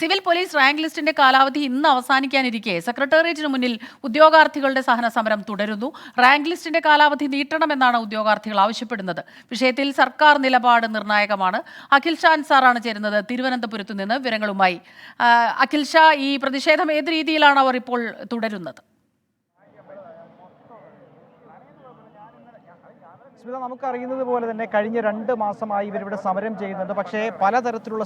Civil police rank ലിസ്റ്റിന്റെ കാലാവധി ഇന്ന് അവസാനിക്കാനിരിക്കെ. സെക്രട്ടേറിയറ്റിന് മുന്നിൽ ഉദ്യോഗാർത്ഥികളുടെ സഹന സമരം തുടരുന്നു. റാങ്ക് ലിസ്റ്റിന്റെ കാലാവധി നീട്ടണമെന്നാണ് ഉദ്യോഗാർത്ഥികൾ ആവശ്യപ്പെടുന്നത്. വിഷയത്തിൽ സർക്കാർ നിലപാട് നിർണായകമാണ്. അഖിൽ ഷാ അൻസാറാണ് ചേരുന്നത് തിരുവനന്തപുരത്ത് നിന്ന് വിവരങ്ങളുമായി അഖിൽ ഷാ ഈ പ്രതിഷേധം ഏത് രീതിയിലാണ് അവർ ഇപ്പോൾ തുടരുന്നത്? സ്മിത നമുക്കറിയുന്നത് പോലെ തന്നെ കഴിഞ്ഞ രണ്ട് മാസമായി ഇവരിവിടെ സമരം ചെയ്യുന്നുണ്ട്. പക്ഷേ പലതരത്തിലുള്ള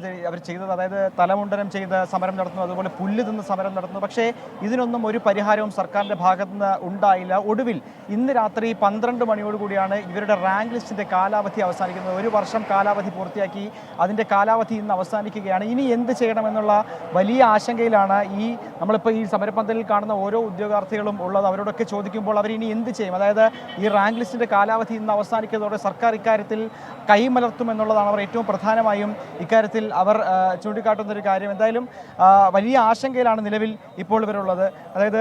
ചെയ്- അവർ ചെയ്തത്. അതായത് തലമുണ്ടനം ചെയ്ത് സമരം നടത്തുന്നു അതുപോലെ പുല്ല് തിന്ന് സമരം നടത്തുന്നു. പക്ഷേ ഇതിനൊന്നും ഒരു പരിഹാരവും സർക്കാരിന്റെ ഭാഗത്തു നിന്ന് ഉണ്ടായില്ല. ഒടുവിൽ ഇന്ന് രാത്രി പന്ത്രണ്ട് മണിയോടുകൂടിയാണ് ഇവരുടെ റാങ്ക് ലിസ്റ്റിന്റെ കാലാവധി അവസാനിക്കുന്നത്. ഒരു വർഷം കാലാവധി പൂർത്തിയാക്കി അതിന്റെ കാലാവധി ഇന്ന് അവസാനിക്കുകയാണ്. ഇനി എന്ത് ചെയ്യണമെന്നുള്ള വലിയ ആശങ്കയിലാണ് ഈ നമ്മളിപ്പോൾ ഈ സമരപന്തലിൽ കാണുന്ന ഓരോ ഉദ്യോഗാർത്ഥികളും ഉള്ളത്. അവരോടൊക്കെ ചോദിക്കുമ്പോൾ അവർ ഇനി എന്ത് ചെയ്യും? അതായത് ഈ റാങ്ക് ലിസ്റ്റിന്റെ കാലാവധി ഇന്ന് അവസാനിക്കുന്നതോടെ സർക്കാർ ഇക്കാര്യത്തിൽ കൈമലർത്തുമെന്നുള്ളതാണ് അവർ ഏറ്റവും പ്രധാനമായും ഇക്കാര്യത്തിൽ അവർ ചൂണ്ടിക്കാട്ടുന്നൊരു കാര്യം. എന്തായാലും വലിയ ആശങ്കയിലാണ് നിലവിൽ ഇപ്പോൾ ഇവരുള്ളത്. അതായത്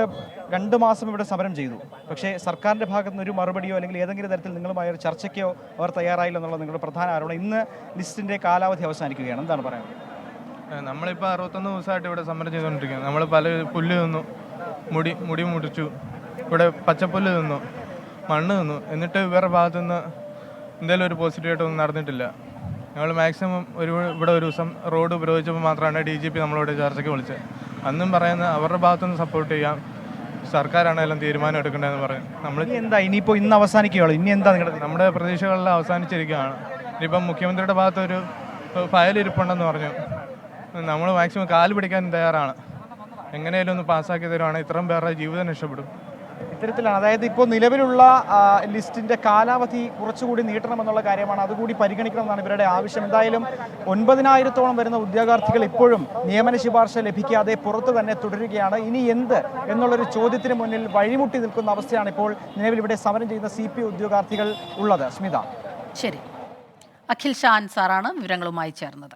രണ്ട് മാസം ഇവിടെ സമരം ചെയ്തു. പക്ഷേ സർക്കാരിന്റെ ഭാഗത്തുനിന്ന് ഒരു മറുപടിയോ അല്ലെങ്കിൽ ഏതെങ്കിലും തരത്തിൽ നിങ്ങളുമായ ഒരു ചർച്ചയ്ക്കോ അവർ തയ്യാറായില്ല എന്നുള്ള നിങ്ങളുടെ പ്രധാന ആരോപണം. ഇന്ന് ലിസ്റ്റിന്റെ കാലാവധി അവസാനിക്കുകയാണ്. എന്താണ് പറയുന്നത് നമ്മളിപ്പോൾ അറുപത്തൊന്ന് ദിവസമായിട്ട് ഇവിടെ സമരം ചെയ്തുകൊണ്ടിരിക്കുകയാണ്. നമ്മൾ പല പുല്ല് തിന്നു. മുടി മുടി മുടിച്ചു ഇവിടെ പച്ചപ്പുല്ല് തിന്നു. മണ്ണ് നിന്നു. എന്നിട്ട് ഇവരുടെ ഭാഗത്തുനിന്ന് എന്തെങ്കിലും ഒരു പോസിറ്റീവായിട്ടൊന്നും നടന്നിട്ടില്ല. ഞങ്ങൾ മാക്സിമം ഒരു ഇവിടെ ഒരു ദിവസം റോഡ് ഉപയോഗിച്ചപ്പോൾ മാത്രമാണ് ഡി ജി പി നമ്മളോട് ചർച്ചയ്ക്ക് വിളിച്ചത്. അന്നും പറയുന്നത് അവരുടെ ഭാഗത്തുനിന്ന് സപ്പോർട്ട് ചെയ്യാം. സർക്കാരാണ് എല്ലാം തീരുമാനം എടുക്കേണ്ടതെന്ന് പറയും നമ്മൾ എന്താ? ഇനിയിപ്പോൾ ഇന്ന് അവസാനിക്കുകയുള്ളൂ. ഇനി എന്താ നിങ്ങളുടെ നമ്മുടെ പ്രതീക്ഷകളെല്ലാം അവസാനിച്ചിരിക്കുകയാണ്. ഇനിയിപ്പം മുഖ്യമന്ത്രിയുടെ ഭാഗത്തൊരു ഫയൽ ഇരിപ്പുണ്ടെന്ന് പറഞ്ഞു. നമ്മൾ മാക്സിമം കാൽ പിടിക്കാൻ തയ്യാറാണ്. എങ്ങനെയാലും ഒന്ന് പാസ്സാക്കി തരുവാണെങ്കിൽ ഇത്രയും പേരുടെ ജീവിതം രക്ഷപ്പെടും. ഇത്തരത്തിലാണ്. അതായത് ഇപ്പോൾ നിലവിലുള്ള ലിസ്റ്റിന്റെ കാലാവധി കുറച്ചുകൂടി നീട്ടണമെന്നുള്ള കാര്യമാണ് അതുകൂടി പരിഗണിക്കണമെന്നാണ് ഇവരുടെ ആവശ്യം. എന്തായാലും ഒൻപതിനായിരത്തോളം വരുന്ന ഉദ്യോഗാർത്ഥികൾ ഇപ്പോഴും നിയമന ശുപാർശ ലഭിക്കാതെ പുറത്തു തന്നെ തുടരുകയാണ്. ഇനി എന്ത് എന്നുള്ളൊരു ചോദ്യത്തിന് മുന്നിൽ വഴിമുട്ടി നിൽക്കുന്ന അവസ്ഥയാണ് ഇപ്പോൾ നിലവിൽ ഇവിടെ സമരം ചെയ്യുന്ന സി ഉദ്യോഗാർത്ഥികൾ ഉള്ളത്. സ്മിത. ശരി. അഖിൽ ഷാൻ സാറാണ് വിവരങ്ങളുമായി ചേർന്നത്.